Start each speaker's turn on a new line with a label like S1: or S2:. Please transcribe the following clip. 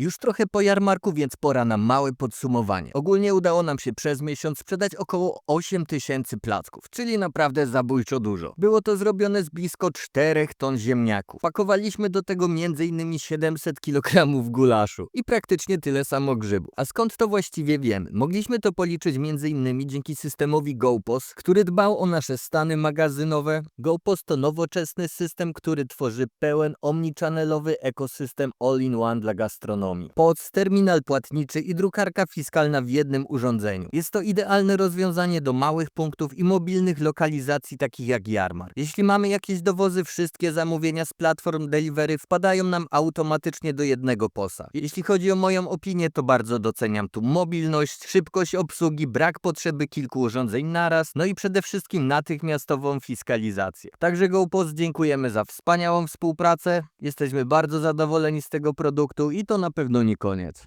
S1: Już trochę po jarmarku, więc pora na małe podsumowanie. Ogólnie udało nam się przez miesiąc sprzedać około 8 tysięcy placków, czyli naprawdę zabójczo dużo. Było to zrobione z blisko 4 ton ziemniaków. Pakowaliśmy do tego m.in. 700 kg gulaszu i praktycznie tyle samo grzybów. A skąd to właściwie wiemy? Mogliśmy to policzyć m.in. dzięki systemowi GoPos, który dbał o nasze stany magazynowe. GoPos to nowoczesny system, który tworzy pełen omnichannelowy ekosystem all-in-one dla gastronomii. POC, terminal płatniczy i drukarka fiskalna w jednym urządzeniu. Jest to idealne rozwiązanie do małych punktów i mobilnych lokalizacji takich jak Jarmar. Jeśli mamy jakieś dowozy, wszystkie zamówienia z platform delivery wpadają nam automatycznie do jednego posa. Jeśli chodzi o moją opinię, to bardzo doceniam tu mobilność, szybkość obsługi, brak potrzeby kilku urządzeń naraz, no i przede wszystkim natychmiastową fiskalizację. Także GoPost dziękujemy za wspaniałą współpracę, jesteśmy bardzo zadowoleni z tego produktu i to na pewno nie koniec.